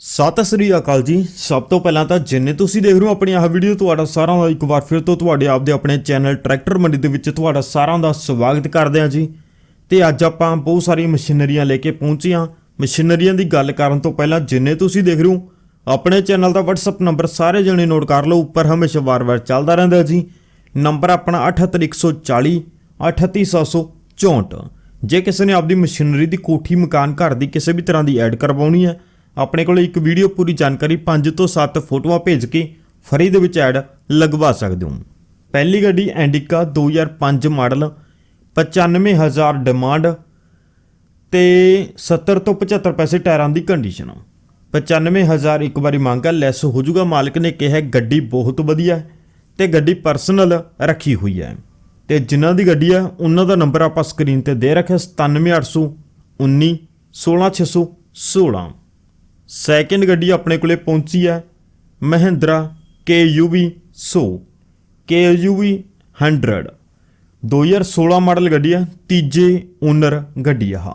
ਸਤਿ ਸ੍ਰੀ ਅਕਾਲ ਜੀ। ਸਭ ਤੋਂ ਪਹਿਲਾਂ ਤਾਂ ਜਿੰਨੇ ਤੁਸੀਂ ਦੇਖ ਰਹੇ ਹੋ ਆਪਣੀ ਆਹ ਵੀਡੀਓ ਤੁਹਾਡਾ ਸਾਰਿਆਂ ਦਾ ਇੱਕ ਵਾਰ ਫਿਰ ਤੋਂ ਤੁਹਾਡੇ ਆਪਦੇ ਆਪਣੇ ਚੈਨਲ ਟਰੈਕਟਰ ਮੰਡੀ ਦੇ ਵਿੱਚ ਤੁਹਾਡਾ ਸਾਰਿਆਂ ਦਾ ਸਵਾਗਤ ਕਰਦੇ ਹਾਂ ਜੀ। ਤੇ ਅੱਜ ਆਪਾਂ ਬਹੁਤ ਸਾਰੀਆਂ ਮਸ਼ੀਨਰੀਆਂ ਲੈ ਕੇ ਪਹੁੰਚੇ ਹਾਂ। ਮਸ਼ੀਨਰੀਆਂ ਦੀ ਗੱਲ ਕਰਨ ਤੋਂ ਪਹਿਲਾਂ ਜਿੰਨੇ ਤੁਸੀਂ ਦੇਖ ਰਹੇ ਹੋ, ਆਪਣੇ ਚੈਨਲ ਦਾ WhatsApp ਨੰਬਰ ਸਾਰੇ ਜਣੇ ਨੋਟ ਕਰ ਲਓ। ਉੱਪਰ ਹਮੇਸ਼ਾ ਵਾਰ-ਵਾਰ ਚੱਲਦਾ ਰਹਿੰਦਾ ਜੀ। ਨੰਬਰ ਆਪਣਾ 78140 38764 ਜੇ ਕਿਸੇ ਨੇ ਆਪਦੀ ਮਸ਼ੀਨਰੀ ਦੀ ਕੋਠੀ, ਮਕਾਨ, ਘਰ ਦੀ ਕਿਸੇ ਵੀ ਤਰ੍ਹਾਂ ਦੀ ਐਡ ਕਰਵਾਉਣੀ ਹੈ ਆਪਣੇ ਕੋਲ ਇੱਕ ਵੀਡੀਓ ਪੂਰੀ ਜਾਣਕਾਰੀ 5 ਤੋਂ 7 ਫੋਟੋਆਂ ਭੇਜ ਕੇ ਫਰੀ ਦੇ ਵਿੱਚ ਐਡ ਲਗਵਾ ਸਕਦੇ ਹੋ। ਪਹਿਲੀ ਗੱਡੀ ਐਂਡਿਕਾ 2005 ਮਾਡਲ 95000 ਡਿਮਾਂਡ ਤੇ 70 ਤੋਂ 75 ਪੈਸੇ ਟਾਇਰਾਂ ਦੀ ਕੰਡੀਸ਼ਨ 95000 ਇੱਕ ਵਾਰੀ ਮੰਗ ਹੈ ਲੈਸ ਹੋ ਜਾਊਗਾ। ਮਾਲਕ ਨੇ ਕਿਹਾ, ਗੱਡੀ ਬਹੁਤ ਵਧੀਆ ਹੈ ਤੇ ਗੱਡੀ ਪਰਸਨਲ ਰੱਖੀ ਹੋਈ ਹੈ। ਤੇ ਜਿਨ੍ਹਾਂ ਦੀ ਗੱਡੀ ਆ ਉਹਨਾਂ ਦਾ ਨੰਬਰ ਆਪਾਂ ਸਕਰੀਨ ਤੇ ਦੇ ਰੱਖਿਆ 97819 16616 ਸੈਕਿੰਡ ਗੱਡੀ ਆਪਣੇ ਕੋਲੇ ਪਹੁੰਚੀ ਹੈ, ਮਹਿੰਦਰਾ KUV 100 KUV 100 2016 ਮਾਡਲ ਗੱਡੀ ਹੈ, ਤੀਜੇ ਓਨਰ ਗੱਡੀ ਆ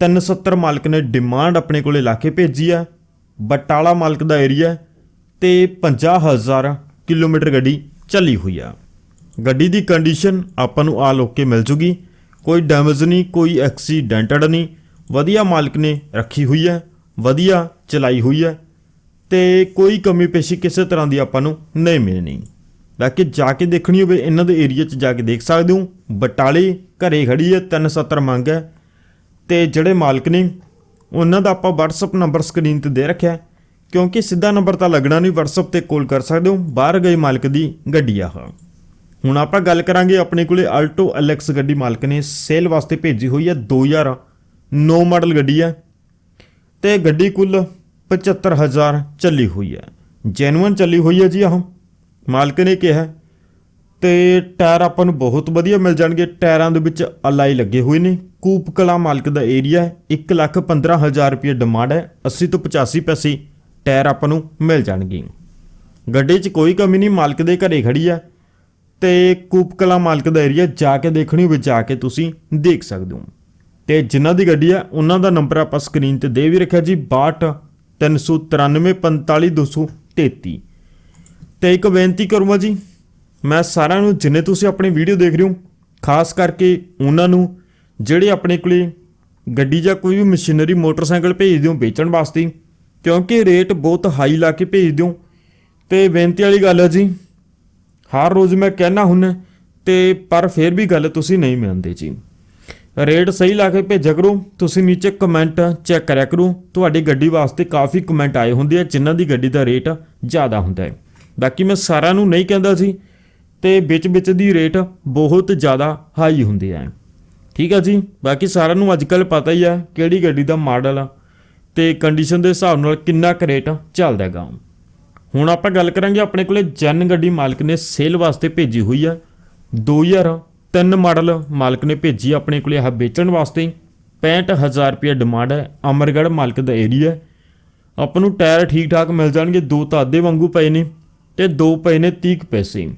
370 ਮਾਲਕ ਨੇ ਡਿਮਾਂਡ ਆਪਣੇ ਕੋਲੇ ਲਾ ਕੇ ਭੇਜੀ ਹੈ, ਬਟਾਲਾ ਮਾਲਕ ਦਾ ਏਰੀਆ ਤੇ 50000 ਕਿਲੋਮੀਟਰ ਗੱਡੀ ਚੱਲੀ ਹੋਈ ਆ। ਗੱਡੀ ਦੀ ਕੰਡੀਸ਼ਨ ਆਪਾਂ ਨੂੰ ਆਲ ਓਕੇ ਮਿਲ ਜੂਗੀ। ਕੋਈ ਡੈਮੇਜ ਨਹੀਂ, ਕੋਈ ਐਕਸੀਡੈਂਟਡ ਨਹੀਂ। ਵਧੀਆ ਮਾਲਕ ਨੇ ਰੱਖੀ ਹੋਈ ਹੈ। ਵਧੀਆ ਚਲਾਈ ਹੋਈ ਹੈ ਤੇ ਕੋਈ ਕਮੀ ਪੇਸ਼ੀ ਕਿਸੇ ਤਰ੍ਹਾਂ ਦੀ ਆਪਾਂ ਨੂੰ ਨਹੀਂ ਮਿਲਣੀ। ਬਾਕੀ ਜਾ ਕੇ ਦੇਖਣੀ ਹੋਵੇ, ਇਹਨਾਂ ਦੇ ਏਰੀਆ 'ਚ ਜਾ ਕੇ ਦੇਖ ਸਕਦੇ ਹੋ। ਬਟਾਲੇ ਘਰੇ ਖੜੀ ਹੈ 370 ਮੰਗ ਹੈ। ਤੇ ਜਿਹੜੇ ਮਾਲਕ ਨੇ, ਉਹਨਾਂ ਦਾ ਆਪਾਂ WhatsApp ਨੰਬਰ ਸਕਰੀਨ ਤੇ ਦੇ ਰੱਖਿਆ ਕਿਉਂਕਿ ਸਿੱਧਾ ਨੰਬਰ ਤਾਂ ਲੱਗਣਾ ਨਹੀਂ, WhatsApp ਤੇ ਕਾਲ ਕਰ ਸਕਦੇ ਹੋ। ਬਾਹਰ ਗਏ ਮਾਲਕ ਦੀ ਗੱਡੀ ਆ। ਆਹ ਹੁਣ ਆਪਾਂ ਗੱਲ ਕਰਾਂਗੇ ਆਪਣੇ ਕੋਲੇ ਆਲਟੋ ਐਲਐਕਸ ਗੱਡੀ ਮਾਲਕ ਨੇ। ਸੇਲ ਵਾਸਤੇ ਭੇਜੀ ਹੋਈ ਹੈ 2009 ਮਾਡਲ ਗੱਡੀ ਹੈ। ਤੇ ਗੱਡੀ ਕੁੱਲ 75000 ਚੱਲੀ ਹੋਈ ਹੈ। ਜੈਨੂਇਨ ਚੱਲੀ ਹੋਈ ਹੈ ਜੀ ਆਹ। ਮਾਲਕ ਨੇ ਕਿਹਾ ਹੈ। ਤੇ ਟਾਇਰ ਆਪਾਂ ਨੂੰ ਬਹੁਤ ਵਧੀਆ ਮਿਲ ਜਾਣਗੇ। ਟਾਇਰਾਂ ਦੇ ਵਿੱਚ ਅਲਾਈ ਲੱਗੇ ਹੋਏ ਨੇ। ਕੂਪ ਕਲਾ ਮਾਲਕ ਦਾ ਏਰੀਆ ਹੈ। 115000 ਰੁਪਏ ਡਿਮਾਂਡ ਹੈ। 80 ਤੋਂ 85 ਪੈਸੇ ਟਾਇਰ ਆਪਾਂ ਨੂੰ ਮਿਲ ਜਾਣਗੇ। ਗੱਡੀ 'ਚ ਕੋਈ ਕਮੀ ਨਹੀਂ। ਮਾਲਕ ਦੇ ਘਰੇ ਖੜੀ ਹੈ। ਤੇ ਕੂਪ ਕਲਾ ਮਾਲਕ ਦਾ ਏਰੀਆ ਜਾ ਕੇ ਦੇਖਣੀ ਹੋਵੇ, ਜਾ ਕੇ ਤੁਸੀਂ ਦੇਖ ਸਕਦੇ ਹੋ। ਤੇ ਜਿਨ੍ਹਾਂ ਦੀ ਗੱਡੀ ਹੈ ਉਹਨਾਂ ਦਾ ਨੰਬਰ ਆਪਾਂ ਸਕਰੀਨ ਤੇ ਦੇ ਵੀ ਰੱਖਿਆ ਜੀ 62 393 45 233 ਤੇ ਇੱਕ ਬੇਨਤੀ ਕਰੂੰਗਾ ਜੀ, ਮੈਂ ਸਾਰਿਆਂ ਨੂੰ, ਜਿੰਨੇ ਤੁਸੀਂ ਆਪਣੀ ਵੀਡੀਓ ਦੇਖ ਰਹੇ ਹੋ, ਖਾਸ ਕਰਕੇ ਉਹਨਾਂ ਨੂੰ, ਜਿਹੜੇ ਆਪਣੇ ਕੋਲੇ ਗੱਡੀ ਜਾਂ ਕੋਈ ਵੀ ਮਸ਼ੀਨਰੀ ਮੋਟਰਸਾਈਕਲ ਭੇਜ ਦਿਓ ਵੇਚਣ ਵਾਸਤੇ, ਕਿਉਂਕਿ ਰੇਟ ਬਹੁਤ ਹਾਈ ਲਾ ਕੇ ਭੇਜ ਦਿਓ ਤੇ ਬੇਨਤੀ ਵਾਲੀ ਗੱਲ ਹੈ ਜੀ, ਹਰ ਰੋਜ਼ ਮੈਂ ਕਹਿਣਾ ਹੁੰਨਾ, ਤੇ ਪਰ ਫਿਰ ਵੀ ਗੱਲ ਤੁਸੀਂ ਨਹੀਂ ਮੰਨਦੇ ਜੀ। ਰੇਟ ਸਹੀ ਲਾ ਕੇ ਭੇਜਿਆ ਕਰੋ। ਤੁਸੀਂ ਨੀਚੇ ਕਮੈਂਟ ਚੈੱਕ ਕਰਿਆ ਕਰੋ। ਤੁਹਾਡੀ ਗੱਡੀ ਵਾਸਤੇ ਕਾਫੀ ਕਮੈਂਟ ਆਏ ਹੁੰਦੇ ਆ, ਜਿਨ੍ਹਾਂ ਦੀ ਗੱਡੀ ਦਾ ਰੇਟ ਜ਼ਿਆਦਾ ਹੁੰਦਾ ਹੈ। ਬਾਕੀ ਮੈਂ ਸਾਰਿਆਂ ਨੂੰ ਨਹੀਂ ਕਹਿੰਦਾ ਸੀ, ਤੇ ਵਿੱਚ ਵਿੱਚ ਦੀ ਰੇਟ ਬਹੁਤ ਜ਼ਿਆਦਾ ਹਾਈ ਹੁੰਦੇ ਆ। ਠੀਕ ਆ ਜੀ? ਬਾਕੀ ਸਾਰਿਆਂ ਨੂੰ ਅੱਜ ਕੱਲ ਪਤਾ ਹੀ ਆ ਕਿਹੜੀ ਗੱਡੀ ਦਾ ਮਾਡਲ ਆ, ਤੇ ਕੰਡੀਸ਼ਨ ਦੇ ਹਿਸਾਬ ਨਾਲ ਕਿੰਨਾ ਕੁ ਰੇਟ ਚੱਲਦਾ ਹੈਗਾ। ਹੁਣ ਆਪਾਂ ਗੱਲ ਕਰਾਂਗੇ, ਆਪਣੇ ਕੋਲੇ ਜਨ ਗੱਡੀ ਮਾਲਕ ਨੇ ਸੇਲ ਵਾਸਤੇ ਭੇਜੀ ਹੋਈ ਆ 2003 ਮਾਡਲ ਮਾਲਕ ਨੇ ਭੇਜੀ ਆਪਣੇ ਕੋਲੇ ਆਹ ਵੇਚਣ ਵਾਸਤੇ। 65000 ਰੁਪਏ ਡਿਮਾਂਡ ਹੈ। ਅਮਰਗੜ੍ਹ ਮਾਲਕ ਦਾ ਏਰੀਆ ਆਪਾਂ ਨੂੰ ਟਾਇਰ ਠੀਕ ਠਾਕ ਮਿਲ ਜਾਣਗੇ। ਦੋ ਤਾਂ ਅੱਧੇ ਵਾਂਗੂ ਪਏ ਨੇ ਤੇ ਦੋ ਪਏ ਨੇ 30 ਪੈਸੇ।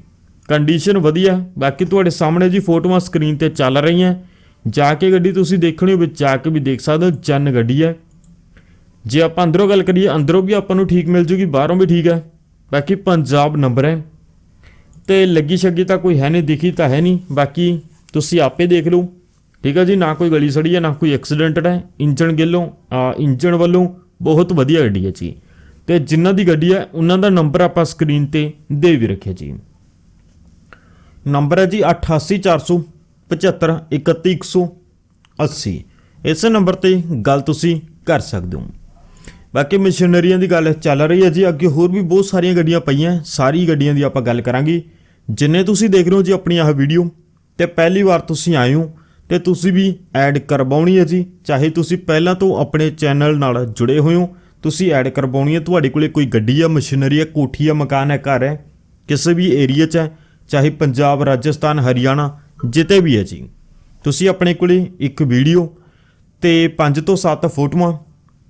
ਕੰਡੀਸ਼ਨ ਵਧੀਆ। ਬਾਕੀ ਤੁਹਾਡੇ ਸਾਹਮਣੇ ਜੀ ਫੋਟੋਆਂ ਸਕਰੀਨ ਤੇ ਚੱਲ ਰਹੀਆਂ। ਜਾ ਕੇ ਗੱਡੀ ਤੁਸੀਂ ਦੇਖਣੀ ਹੋਵੇ, ਜਾ ਕੇ ਵੀ ਦੇਖ ਸਕਦੇ ਹੋ। ਜਨ ਗੱਡੀ ਹੈ। ਜੇ ਆਪਾਂ ਅੰਦਰੋਂ ਗੱਲ ਕਰੀਏ, ਅੰਦਰੋਂ ਵੀ ਆਪਾਂ ਨੂੰ ਠੀਕ ਮਿਲ ਜੂਗੀ, ਬਾਹਰੋਂ ਵੀ ਠੀਕ ਹੈ। ਬਾਕੀ ਪੰਜਾਬ ਨੰਬਰ ਹੈ। ਤੇ ਲੱਗੀ ਛੱਗੀ ਤਾਂ ਕੋਈ ਹੈ ਨਹੀਂ, ਦਿਖੀ ਤਾਂ ਹੈ ਨਹੀਂ। ਬਾਕੀ ਤੁਸੀਂ ਆਪੇ ਦੇਖ ਲਓ। ਠੀਕ ਹੈ ਜੀ, ਨਾ ਕੋਈ ਗਲੀ ਸੜੀ ਹੈ ਨਾ ਕੋਈ ਐਕਸੀਡੈਂਟ ਹੈ। ਇੰਜਣ ਗਿੱਲੋਂ, ਆ, ਇੰਜਣ ਵੱਲੋਂ ਬਹੁਤ ਵਧੀਆ ਗੱਡੀ ਹੈ ਜੀ। ਤੇ ਜਿਨ੍ਹਾਂ ਦੀ ਗੱਡੀ ਹੈ, ਉਹਨਾਂ ਦਾ ਨੰਬਰ ਆਪਾਂ ਸਕਰੀਨ ਤੇ ਦੇ ਵੀ ਰੱਖਿਆ ਜੀ। ਨੰਬਰ ਹੈ ਜੀ 8847531180 ਇਸ ਨੰਬਰ ਤੇ ਗੱਲ ਤੁਸੀਂ ਕਰ ਸਕਦੇ ਹੋ। ਬਾਕੀ ਮਸ਼ੀਨਰੀਆਂ ਦੀ ਗੱਲ ਚੱਲ ਰਹੀ ਹੈ ਜੀ। ਅੱਗੇ ਹੋਰ ਵੀ ਬਹੁਤ ਸਾਰੀਆਂ ਗੱਡੀਆਂ ਪਈਆਂ। ਸਾਰੀ ਗੱਡੀਆਂ ਦੀ ਆਪਾਂ ਗੱਲ ਕਰਾਂਗੇ। ਜਿੰਨੇ ਤੁਸੀਂ ਦੇਖ ਰਹੇ ਹੋ ਜੀ ਆਪਣੀ ਆਹ ਵੀਡੀਓ ਤੇ ਪਹਿਲੀ ਵਾਰ ਤੁਸੀਂ ਆਏ ਹੋ, ਤੇ ਤੁਸੀਂ ਵੀ ਐਡ ਕਰਵਾਉਣੀ ਹੈ ਜੀ। ਚਾਹੇ ਤੁਸੀਂ ਪਹਿਲਾਂ ਤੋਂ ਆਪਣੇ ਚੈਨਲ ਨਾਲ ਜੁੜੇ ਹੋਏ ਹੋ, ਤੁਸੀਂ ਐਡ ਕਰਵਾਉਣੀ ਹੈ। ਤੁਹਾਡੇ ਕੋਲੇ ਕੋਈ ਗੱਡੀ ਆ ਮਸ਼ੀਨਰੀ ਆ, ਕੋਠੀ ਆ, ਮਕਾਨ ਹੈ, ਘਰ ਹੈ, ਕਿਸੇ ਵੀ ਏਰੀਆ 'ਚ ਹੈ, ਚਾਹੇ ਪੰਜਾਬ, ਰਾਜਸਥਾਨ, ਹਰਿਆਣਾ ਜਿੱਤੇ ਵੀ ਹੈ ਜੀ। ਤੁਸੀਂ ਆਪਣੇ ਕੋਲੇ ਇੱਕ ਵੀਡੀਓ ਤੇ 5 ਤੋਂ 7 ਫੋਟੋਆਂ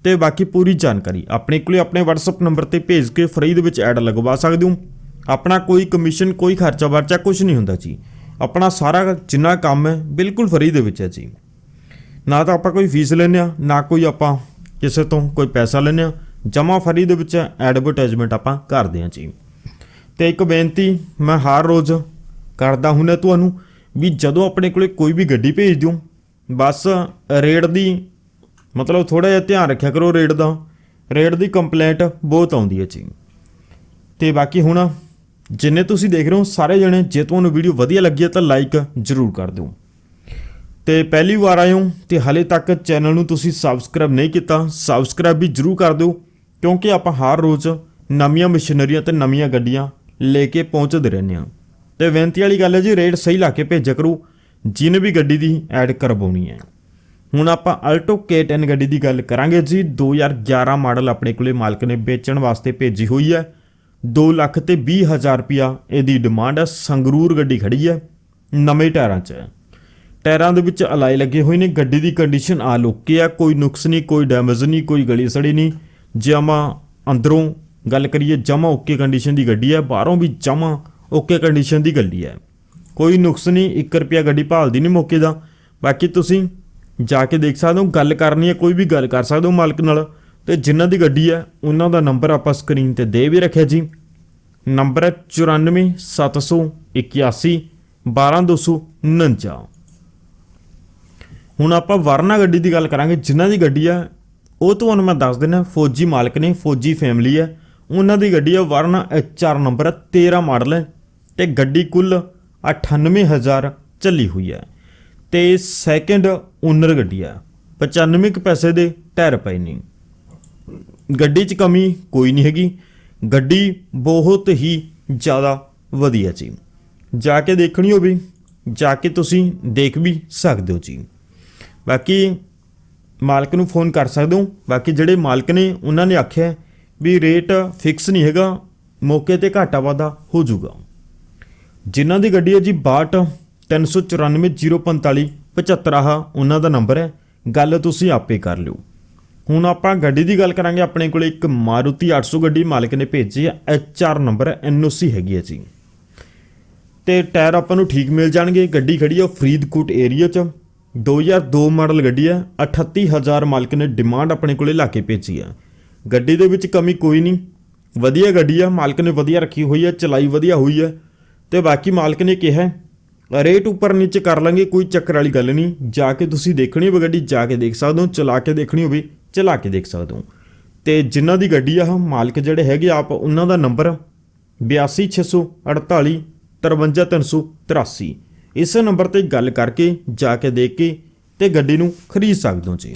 ਤੇ ਬਾਕੀ ਪੂਰੀ ਜਾਣਕਾਰੀ ਆਪਣੇ ਕੋਲੇ ਆਪਣੇ WhatsApp ਨੰਬਰ ਤੇ ਭੇਜ ਕੇ ਫ੍ਰੀ ਦੇ ਵਿੱਚ ਐਡ ਲਗਵਾ ਸਕਦੇ ਹੋ। ਆਪਣਾ ਕੋਈ ਕਮਿਸ਼ਨ ਕੋਈ ਖਰਚਾ ਵਰਚਾ ਕੁਝ ਨਹੀਂ ਹੁੰਦਾ ਜੀ। ਆਪਣਾ ਸਾਰਾ ਜਿੰਨਾ ਕੰਮ ਹੈ, ਬਿਲਕੁਲ ਫਰੀ ਦੇ ਵਿੱਚ ਹੈ ਜੀ। ਨਾ ਤਾਂ ਆਪਾਂ ਕੋਈ ਫੀਸ ਲੈਂਦੇ ਆ ਨਾ ਕੋਈ ਆਪਾਂ ਕਿਸੇ ਤੋਂ ਕੋਈ ਪੈਸਾ ਲੈਂਦੇ ਆ ਜਮਾ ਫਰੀ ਦੇ ਵਿੱਚ ਐਡਵਰਟਾਈਜ਼ਮੈਂਟ ਆਪਾਂ ਕਰਦੇ ਹਾਂ ਜੀ। ਤੇ ਇੱਕ ਬੇਨਤੀ ਮੈਂ ਹਰ ਰੋਜ਼ ਕਰਦਾ ਹੁੰਦਾ ਤੁਹਾਨੂੰ ਵੀ ਜਦੋਂ ਆਪਣੇ ਕੋਲੇ ਕੋਈ ਵੀ ਗੱਡੀ ਭੇਜ ਦਿਓ, ਬਸ ਰੇਟ ਦੀ ਮਤਲਬ ਥੋੜਾ ਜਿਹਾ ਧਿਆਨ ਰੱਖਿਆ ਕਰੋ ਰੇਟ ਦਾ। ਰੇਟ ਦੀ ਕੰਪਲੇਂਟ ਬਹੁਤ ਆਉਂਦੀ ਹੈ ਜੀ। ਤੇ ਬਾਕੀ ਹੁਣ ਜਿੰਨੇ ਤੁਸੀਂ ਦੇਖ ਰਹੇ ਹੋ, ਸਾਰੇ ਜਣੇ, ਜੇ ਤੁਹਾਨੂੰ ਵੀਡੀਓ ਵਧੀਆ ਲੱਗੀ ਹੈ ਤਾਂ ਲਾਈਕ ਜ਼ਰੂਰ ਕਰ ਦਿਓ। ਤੇ ਪਹਿਲੀ ਵਾਰ ਆਏ ਹੋ, ਤੇ ਹਲੇ ਤੱਕ ਚੈਨਲ ਨੂੰ ਤੁਸੀਂ ਸਬਸਕ੍ਰਾਈਬ ਨਹੀਂ ਕੀਤਾ ਸਬਸਕ੍ਰਾਈਬ ਵੀ ਜ਼ਰੂਰ ਕਰ ਦਿਓ, ਕਿਉਂਕਿ ਆਪਾਂ ਹਰ ਰੋਜ਼ ਨਵੀਆਂ ਮਸ਼ੀਨਰੀਆਂ ਤੇ ਨਵੀਆਂ ਗੱਡੀਆਂ ਲੈ ਕੇ ਪਹੁੰਚਦੇ ਰਹਿੰਦੇ ਹਾਂ। ਤੇ ਬੇਨਤੀ ਵਾਲੀ ਗੱਲ ਹੈ ਜੀ ਰੇਟ ਸਹੀ ਲਾ ਕੇ ਭੇਜਿਆ ਕਰੋ ਜਿਹਨੇ ਵੀ ਗੱਡੀ ਦੀ ਐਡ ਕਰਵਾਉਣੀ ਹੈ। ਹੁਣ ਆਪਾਂ ਅਲਟੋ K10 ਗੱਡੀ ਦੀ ਗੱਲ ਕਰਾਂਗੇ ਜੀ 2011 ਮਾਡਲ ਆਪਣੇ ਕੋਲੇ ਮਾਲਕ ਨੇ ਵੇਚਣ ਵਾਸਤੇ ਭੇਜੀ ਹੋਈ ਹੈ। 2 ਲੱਖ ਤੇ 20 ਹਜ਼ਾਰ ਰੁਪਿਆ ਇਹਦੀ ਡਿਮਾਂਡ ਹੈ ਸੰਗਰੂਰ ਗੱਡੀ ਖੜੀ ਹੈ ਨਵੇਂ ਟਾਇਰਾਂ 'ਚ। ਹੈ ਟਾਇਰਾਂ ਦੇ ਵਿੱਚ ਅਲਾਈ ਲੱਗੇ ਹੋਏ ਨੇ, ਗੱਡੀ ਦੀ ਕੰਡੀਸ਼ਨ ਆ ਓਕੇ ਆ, ਕੋਈ ਨੁਕਸ ਨਹੀਂ, ਕੋਈ ਡੈਮੇਜ ਨਹੀਂ, ਕੋਈ ਗਲੀ ਸੜੀ ਨਹੀਂ। ਜੇ ਆਪਾਂ ਅੰਦਰੋਂ ਗੱਲ ਕਰੀਏ, ਜਮਾ ਓਕੇ ਕੰਡੀਸ਼ਨ ਦੀ ਗੱਡੀ ਹੈ ਬਾਹਰੋਂ ਵੀ ਜਮਾ ਓਕੇ ਕੰਡੀਸ਼ਨ ਦੀ ਗੱਡੀ ਹੈ ਕੋਈ ਨੁਕਸ ਨਹੀਂ 1 ਰੁਪਿਆ ਗੱਡੀ ਭਾਲਦੀ ਨਹੀਂ ਮੌਕੇ ਦਾ। ਬਾਕੀ ਤੁਸੀਂ ਜਾ ਕੇ ਦੇਖ ਸਕਦੇ ਹੋ, ਗੱਲ ਕਰਨੀ ਹੈ ਕੋਈ ਵੀ ਗੱਲ ਕਰ ਸਕਦੇ ਹੋ ਮਾਲਕ ਨਾਲ। ਤੇ ਜਿਨ੍ਹਾਂ ਦੀ ਗੱਡੀ ਹੈ, ਉਹਨਾਂ ਦਾ ਨੰਬਰ ਆਪਾਂ ਸਕਰੀਨ ਤੇ ਦੇ ਵੀ ਰੱਖਿਆ ਜੀ। ਨੰਬਰ ਹੈ 94781 12249 ਹੁਣ ਆਪਾਂ ਵਰਨਾ ਗੱਡੀ ਦੀ ਗੱਲ ਕਰਾਂਗੇ, ਜਿਨ੍ਹਾਂ ਦੀ ਗੱਡੀ ਆ ਉਹ ਤੁਹਾਨੂੰ ਮੈਂ ਦੱਸ ਦਿੰਦਾ, ਫੌਜੀ ਮਾਲਕ ਨੇ, ਫੌਜੀ ਫੈਮਿਲੀ ਹੈ। ਉਹਨਾਂ ਦੀ ਗੱਡੀ ਆ ਵਰਨਾ HR ਨੰਬਰ ਹੈ 13 ਮਾਡਲ ਹੈ ਤੇ ਗੱਡੀ ਕੁੱਲ 98000 ਚੱਲੀ ਹੋਈ ਹੈ। ਤੇ ਸੈਕੰਡ ਓਨਰ ਗੱਡੀ ਆ 95 ਕੁ ਪੈਸੇ ਦੇ ਟਾਇਰ ਪਏ ਨੇ। ਗੱਡੀ 'ਚ ਕਮੀ ਕੋਈ ਨਹੀਂ ਹੈਗੀ। ਗੱਡੀ ਬਹੁਤ ਹੀ ਜ਼ਿਆਦਾ ਵਧੀਆ ਜੀ ਜਾ ਕੇ ਦੇਖਣੀ ਹੋਵੇ, ਜਾ ਕੇ ਤੁਸੀਂ ਦੇਖ ਵੀ ਸਕਦੇ ਹੋ ਜੀ ਬਾਕੀ ਮਾਲਕ ਨੂੰ ਫੋਨ ਕਰ ਸਕਦੇ ਹੋ। ਬਾਕੀ ਜਿਹੜੇ ਮਾਲਕ ਨੇ, ਉਹਨਾਂ ਨੇ ਆਖਿਆ ਵੀ ਰੇਟ ਫਿਕਸ ਨਹੀਂ ਹੈਗਾ, ਮੌਕੇ ਤੇ ਘਾਟਾ ਵਾਧਾ ਹੋ ਜਾਊਗਾ। ਜਿਨ੍ਹਾਂ ਦੀ ਗੱਡੀ ਹੈ ਜੀ 62 394 045 75 ਆਹ, ਉਹਨਾਂ ਦਾ ਨੰਬਰ ਹੈ। ਗੱਲ ਤੁਸੀਂ ਆਪੇ ਕਰ ਲਿਓ। ਹੁਣ ਆਪਾਂ ਗੱਡੀ ਦੀ ਗੱਲ ਕਰਾਂਗੇ। ਆਪਣੇ ਕੋਲੇ ਇੱਕ ਮਾਰੂਤੀ 800 ਗੱਡੀ ਮਾਲਕ ਨੇ ਭੇਜੀ ਹੈ HR ਨੰਬਰ ਐਨਓਸੀ ਹੈਗੀ ਹੈ ਜੀ। ਤੇ ਟਾਇਰ ਆਪਾਂ ਨੂੰ ਠੀਕ ਮਿਲ ਜਾਣਗੇ। ਗੱਡੀ ਖੜੀ ਹੈ ਫਰੀਦਕੋਟ ਏਰੀਆ 'ਚ। 2002 ਮਾਡਲ ਗੱਡੀ ਹੈ 38000 ਮਾਲਕ ਨੇ ਡਿਮਾਂਡ ਆਪਣੇ ਕੋਲੇ ਲਾ ਕੇ ਭੇਜੀ ਹੈ ਗੱਡੀ ਦੇ ਵਿੱਚ ਕਮੀ ਕੋਈ ਨਹੀਂ। ਵਧੀਆ ਗੱਡੀ ਆ। ਮਾਲਕ ਨੇ ਵਧੀਆ ਰੱਖੀ ਹੋਈ ਹੈ ਚਲਾਈ ਵਧੀਆ ਹੋਈ ਹੈ ਤੇ ਬਾਕੀ ਮਾਲਕ ਨੇ ਕਿਹਾ, ਰੇਟ ਉੱਪਰ ਨੀਚੇ ਕਰ ਲਾਂਗੇ। ਕੋਈ ਚੱਕਰ ਵਾਲੀ ਗੱਲ ਨਹੀਂ। ਜਾ ਕੇ ਤੁਸੀਂ ਦੇਖਣੀ ਹੋਵੇ ਗੱਡੀ, ਜਾ ਕੇ ਦੇਖ ਸਕਦੇ ਹੋ। ਚਲਾ ਕੇ ਦੇਖਣੀ ਹੋਵੇ। ਚਲਾ ਕੇ ਦੇਖ ਸਕਦੇ ਹੋ। ਤੇ ਜਿਨ੍ਹਾਂ ਦੀ ਗੱਡੀ ਆ, ਮਾਲਕ ਜਿਹੜੇ ਹੈਗੇ ਆਪ ਉਹਨਾਂ ਦਾ ਨੰਬਰ 82648 53383 ਇਸ ਨੰਬਰ ਤੇ ਗੱਲ ਕਰਕੇ ਜਾ ਕੇ ਦੇਖ ਕੇ ਤੇ ਗੱਡੀ ਨੂੰ ਖਰੀਦ ਸਕਦੇ ਹੋ ਜੀ।